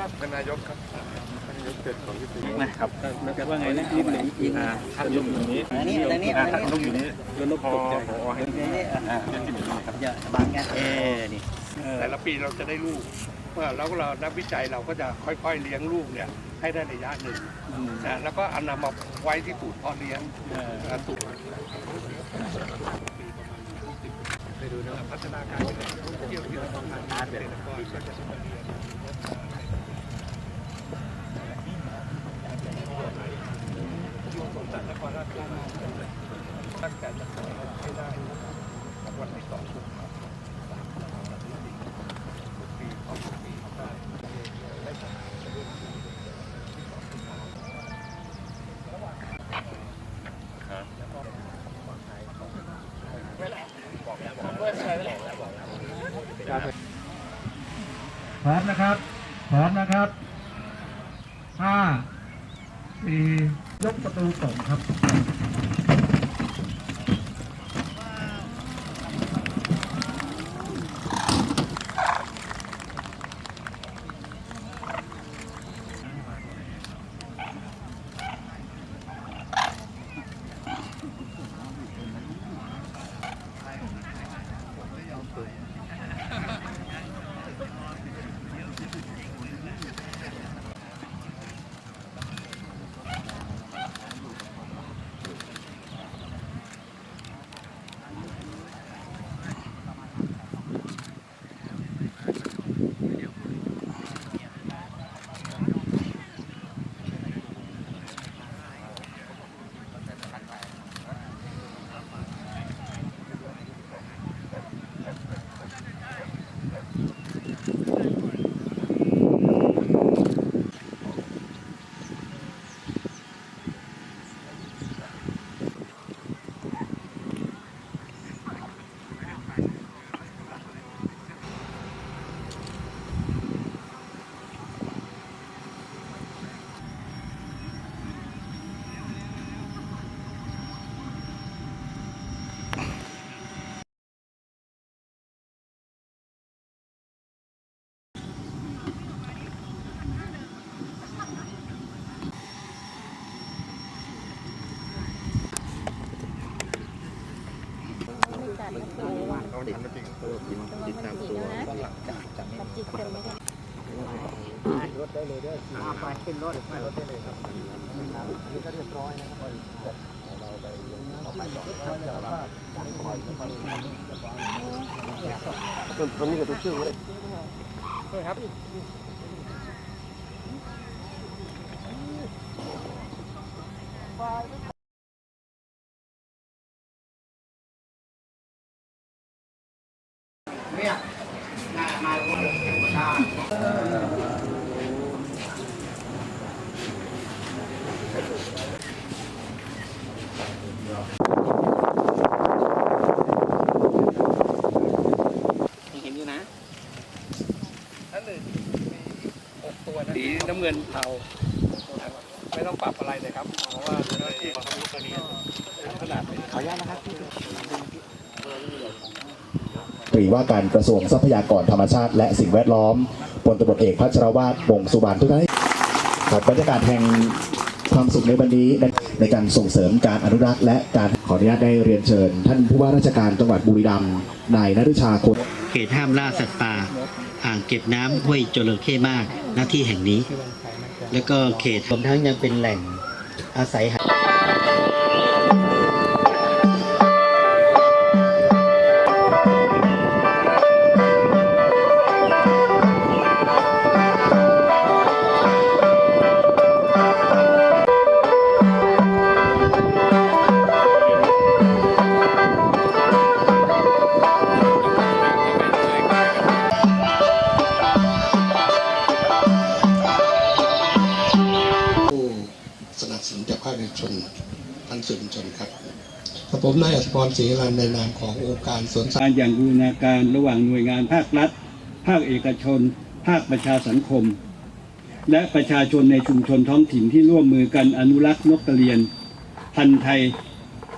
ท่านนายกครับท่านนายกเกิดของที่สี่นะครับแล้วว่าไงนะนิดหนึ่งอ่าท่านลุกอยู่นี้อันนี้อันนี้อ่าอันท่านนี้ลุกอยู่นี้แล้วลุกพอตกใจพอให้อันนี้อะอ่าท่านที่หนึ่งนะครับอย่าบางแกเออนี่แต่ละปีเราจะได้ลูกเมื่อแล้วเรานักวิจัยเราก็จะค่อยๆเลี้ยงลูกเนี่ยให้ได้ระยะหนึ่งนะแล้วก็เอานำมาไว้ที่ตูดพ่อเลี้ยงเอออ่าตูดไปดูนะพัฒนาการเที่ยวที่เราต้องการเกษตรกรก็จะมาเรียนตั้งแต่จะให้ได้วันที่สองกุมภาพันธ์ พร้อมนะครับ พร้อมนะครับห้าสี่ยกประตูส่งครับ ต้องทำจริงตัวกินติดตามตัวจิตคนไม่ได้รถได้เลยด้วยไปขึ้นรถไปรถได้เลยครับนี่ก็เรียบร้อยนะครับตัวนี้ก็ตัวชื่อเลยครับ อันหนึ่งมีหกตัวนะสีน้ำเงินเทาไม่ต้องปรับอะไรเลยครับเพราะว่าเจ้าหน้าที่เขามีตัวนี้ขนาดเป็นขออนุญาตนะครับหรือว่าการกระทรวงทรัพยากรธรรมชาติ และสิ่งแวดล้อมพลตำรวจเอกพัชรวาทวงศ์สุบานทุกท่านครับบรรยากาศแห่ง ความสุขในวันนี้ในการส่งเสริมการอนุรักษ์ และการขออนุญาตได้เรียนเชิญ ท่านผู้ว่าราชการจังหวัดบุรีรัมย์นายนฤชาโคเขตห้ามล่าสัตว์ป่าอ่างเก็บน้ำห้วยจระเข้มากหน้าที่แห่งนี้ แล้วก็เขตรวมทั้งยังเป็นแหล่งอาศัยหา ชนท่านสื่อมวลชนครับกับผมนายอัศพรศรีรันในนามขององค์การสวนสัตว์การอย่างบูรณาการระหว่างหน่วยงานภาครัฐ ภาคเอกชน ภาคประชาสังคม และประชาชนในชุมชนท้องถิ่นที่ร่วมมือกันอนุรักษ์นกกระเรียน พันธุ์ไทย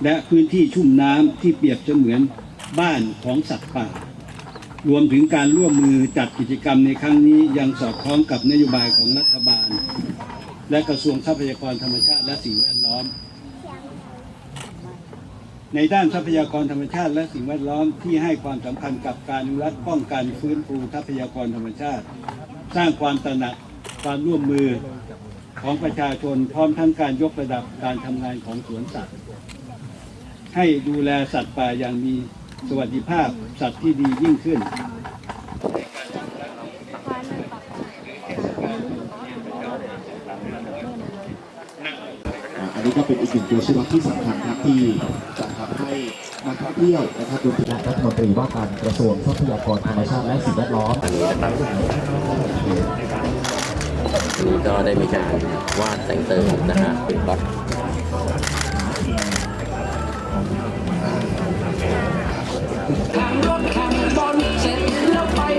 และพื้นที่ชุ่มน้ำที่เปรียบเสมือนบ้านของสัตว์ป่ารวมถึงการร่วมมือจัดกิจกรรมในครั้งนี้ยังสอดคล้องกับนโยบายของรัฐบาล และกระทรวงทรัพยากรธรรมชาติและสิ่งแวดล้อม ในด้านทรัพยากรธรรมชาติและสิ่งแวดล้อมที่ให้ความสำคัญกับการอนุรักษ์ป้องกันฟื้นฟูทรัพยากรธรรมชาติ สร้างความตระหนักความร่วมมือของประชาชนพร้อมทั้งการยกระดับการทำงานของสวนสัตว์ ให้ดูแลสัตว์ป่าอย่างมีสวัสดิภาพสัตว์ที่ดียิ่งขึ้น อ่าอั นนี้ก็เป็นอีกหนึ่งตัวชี้วัดที่สำคัญครับที่จะทำให้นักท่องเที่ยวนะครับรวมถึงรัฐมนตรีว่าการกระทรวงทรัพยากรธรรมชาติและสิ่งแวดล้อมนี่ก็ได้มีการวาดแต่งเติมนะฮะเป็นบล็อกอัน